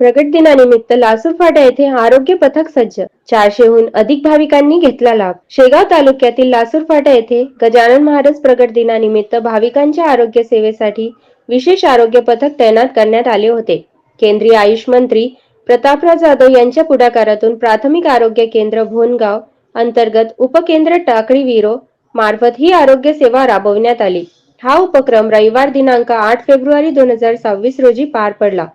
प्रगट दिनानिमित्त लासूर फाटा येथे आरोग्य पथक सज्ज. चारशेहून अधिक भाविकांनी घेतला लाभ. शेगाव तालुक्यातील लासूर फाटा येथे गजानन महाराज प्रगट दिनानिमित्त भाविकांच्या आरोग्य सेवेसाठी विशेष आरोग्य पथक तैनात करण्यात आले होते. केंद्रीय आयुष मंत्री प्रतापराव जाधव यांच्या पुढाकारातून प्राथमिक आरोग्य केंद्र भोनगाव अंतर्गत उपकेंद्र टाकळी विरो मार्फत ही आरोग्य सेवा राबविण्यात आली. हा उपक्रम रविवार दिनांक आठ फेब्रुवारी दोन हजार सव्वीस रोजी पार पडला.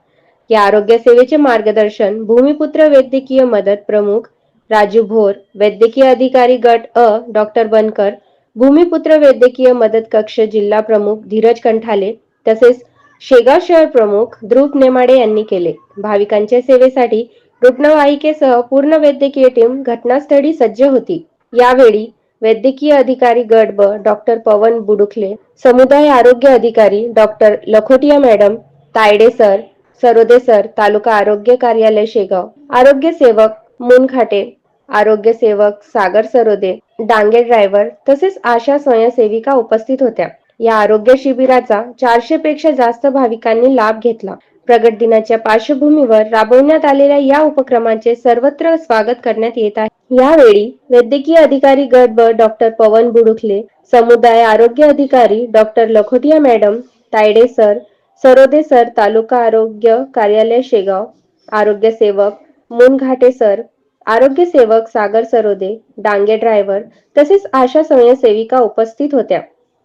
या आरोग्य सेवेचे मार्गदर्शन भूमिपुत्र वैद्यकीय मदत प्रमुख राजू भोर वैद्यकीय अधिकारी गट अ डॉक्टर बनकर भूमिपुत्र वैद्यकीय मदत कक्ष जिल्हा प्रमुख धीरज कंठाले तसेच शेगाव शहर प्रमुख ध्रुव नेमाडे यांनी केले. भाविकांच्या सेवेसाठी रुग्णवाहिकेसह पूर्ण वैद्यकीय टीम घटनास्थळी सज्ज होती. यावेळी वैद्यकीय अधिकारी गट ब डॉक्टर पवन बुडुखले समुदाय आरोग्य अधिकारी doctor Lakhotia madam Taide sir Sarode sir taluka आरोग्य कार्यालय शेगाव. आरोग्य सेवक मुनखाटे आरोग्य सेवक सागर सरोदे डांगे ड्रायव्हर तसेच आशा स्वयंसेविका उपस्थित होत्या. या आरोग्य शिबिराचा चारशे पेक्षा जास्त भाविकांनी लाभ घेतला. प्रगट दिनाच्या पार्श्वभूमीवर राबवण्यात आलेल्या या उपक्रमाचे सर्वत्र स्वागत करण्यात येत आहे. यावेळी वैद्यकीय अधिकारी गट ब डॉक्टर पवन बुडुखले समुदाय आरोग्य अधिकारी doctor Lakhotia madam Taide sir Sarode sir taluka आरोग्य कार्यालय शेगाव. आरोग्य सेवक मुनघाटे सर. आरोग्य सेवक सागर सरोदे. डांगे ड्रायव्हर तसेच आशा स्वयंसेविका उपस्थित होत्या.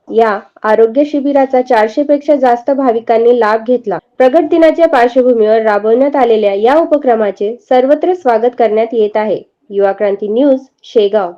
या आरोग्य शिबिराचा चारशे पेक्षा जास्त भाविकांनी लाभ घेतला. प्रगट दिनाच्या पार्श्वभूमीवर राबवण्यात आलेल्या या उपक्रमाचे सर्वत्र स्वागत करण्यात येत आहे. युवा क्रांती न्यूज शेगाव.